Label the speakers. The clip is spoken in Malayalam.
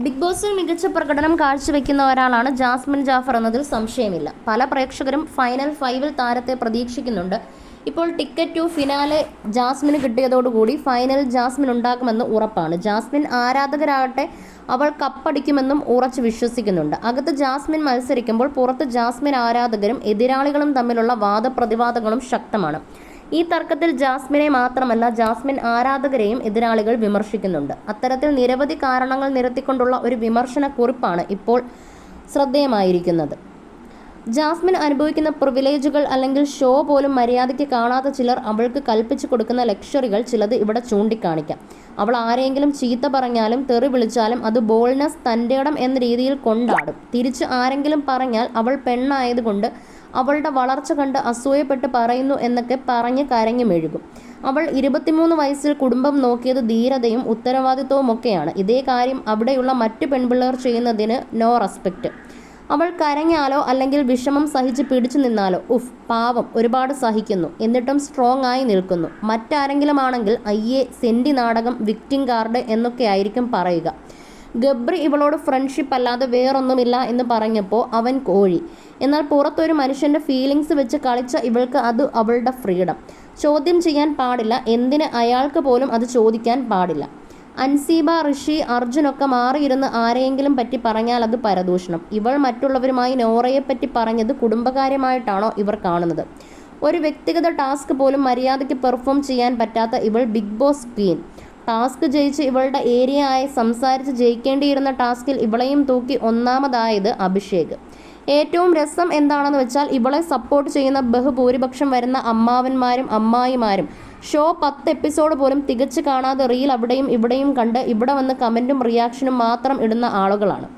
Speaker 1: ബിഗ് ബോസിൽ മികച്ച പ്രകടനം കാഴ്ചവെക്കുന്ന ഒരാളാണ് ജാസ്മിൻ ജാഫർ എന്നതിൽ സംശയമില്ല. പല പ്രേക്ഷകരും ഫൈനൽ ഫൈവിൽ താരത്തെ പ്രതീക്ഷിക്കുന്നുണ്ട്. ഇപ്പോൾ ടിക്കറ്റ് ടു ഫിനാലെ ജാസ്മിന് കിട്ടിയതോടുകൂടി ഫൈനൽ ജാസ്മിൻ ഉണ്ടാകുമെന്ന് ഉറപ്പാണ്. ജാസ്മിൻ ആരാധകരാകട്ടെ അവൾ കപ്പടിക്കുമെന്നും ഉറച്ചു വിശ്വസിക്കുന്നുണ്ട്. അകത്ത് ജാസ്മിൻ മത്സരിക്കുമ്പോൾ പുറത്ത് ജാസ്മിൻ ആരാധകരും എതിരാളികളും തമ്മിലുള്ള വാദപ്രതിവാദങ്ങളും ശക്തമാണ്. ഈ തർക്കത്തിൽ ജാസ്മിനെ മാത്രമല്ല ജാസ്മിൻ ആരാധകരെയും എതിരാളികൾ വിമർശിക്കുന്നുണ്ട്. അത്തരത്തിൽ നിരവധി കാരണങ്ങൾ നിരത്തിക്കൊണ്ടുള്ള ഒരു വിമർശന കുറിപ്പാണ് ഇപ്പോൾ ശ്രദ്ധേയമായിരിക്കുന്നത്. ജാസ്മിൻ അനുഭവിക്കുന്ന പ്രിവിലേജുകൾ അല്ലെങ്കിൽ ഷോ പോലും മര്യാദയ്ക്ക് കാണാത്ത ചിലർ അവൾക്ക് കൽപ്പിച്ചു കൊടുക്കുന്ന ലക്ഷറികൾ ചിലത് ഇവിടെ ചൂണ്ടിക്കാണിക്കാം. അവൾ ആരെങ്കിലും ചീത്ത പറഞ്ഞാലും തെറി വിളിച്ചാലും അത് ബോൾനെസ് തന്റെ ഇടം എന്ന രീതിയിൽ കൊണ്ടാടും. തിരിച്ച് ആരെങ്കിലും പറഞ്ഞാൽ അവൾ പെണ്ണായതുകൊണ്ട് അവളുടെ വളർച്ച കണ്ട് അസൂയപ്പെട്ട് പറയുന്നു എന്നൊക്കെ പറഞ്ഞ് കരഞ്ഞു മെഴുകും. അവൾ ഇരുപത്തിമൂന്ന് വയസ്സിൽ കുടുംബം നോക്കിയത് ധീരതയും ഉത്തരവാദിത്വവും ഒക്കെയാണ് ഇതേ കാര്യം അവിടെയുള്ള മറ്റു പെൺപിള്ളേർ ചെയ്യുന്നതിന് നോ റെസ്പെക്റ്റ് അവൾ കരഞ്ഞാലോ അല്ലെങ്കിൽ വിഷമം സഹിച്ച് പിടിച്ചു നിന്നാലോ ഉഫ് പാവം ഒരുപാട് സഹിക്കുന്നു. എന്നിട്ടും സ്ട്രോങ് ആയി നിൽക്കുന്നു. മറ്റാരെങ്കിലും ആണെങ്കിൽ അയ്യേ സെന്റി നാടകം വിക്റ്റിം കാർഡ് എന്നൊക്കെ ആയിരിക്കും പറയുക. ഗബ്രി ഇവളോട് ഫ്രണ്ട്ഷിപ്പ് അല്ലാതെ വേറൊന്നുമില്ല എന്ന് പറഞ്ഞപ്പോൾ അവൻ കോഴി. എന്നാൽ പുറത്തൊരു മനുഷ്യന്റെ ഫീലിങ്സ് വെച്ച് കളിച്ച ഇവൾക്ക് അത് അവളുടെ ഫ്രീഡം ചോദ്യം ചെയ്യാൻ പാടില്ല. എന്തിന് അയാൾക്ക് പോലും അത് ചോദിക്കാൻ പാടില്ല. അൻസീബ ഋഷി അർജുനൊക്കെ മാറിയിരുന്ന് ആരെയെങ്കിലും പറ്റി പറഞ്ഞാൽ അത് പരദൂഷണം. ഇവൾ മറ്റുള്ളവരുമായി നോറയെ പറ്റി പറഞ്ഞത് കുടുംബകാര്യമായിട്ടാണോ ഇവർ കാണുന്നത്? ഒരു വ്യക്തിഗത ടാസ്ക് പോലും മര്യാദയ്ക്ക് പെർഫോം ചെയ്യാൻ പറ്റാത്ത ഇവൾ ബിഗ് ബോസ് ക്വീൻ ടാസ്ക് ജയിച്ച് ഇവളുടെ ഏരിയ ആയി സംസാരിച്ച് ജയിക്കേണ്ടിയിരുന്ന ടാസ്കിൽ ഇവളെയും തൂക്കി ഒന്നാമതായത് അഭിഷേക്. ഏറ്റവും രസം എന്താണെന്ന് വെച്ചാൽ ഇവളെ സപ്പോർട്ട് ചെയ്യുന്ന ബഹുഭൂരിപക്ഷം വരുന്ന അമ്മാവന്മാരും അമ്മായിമാരും. ഷോ പത്ത് എപ്പിസോഡ് പോലും തികച്ചു കാണാതെ റീൽ അവിടെയും ഇവിടെയും കണ്ട് ഇവിടെ വന്ന് കമന്റും റിയാക്ഷനും മാത്രം ഇടുന്ന ആളുകളാണ്.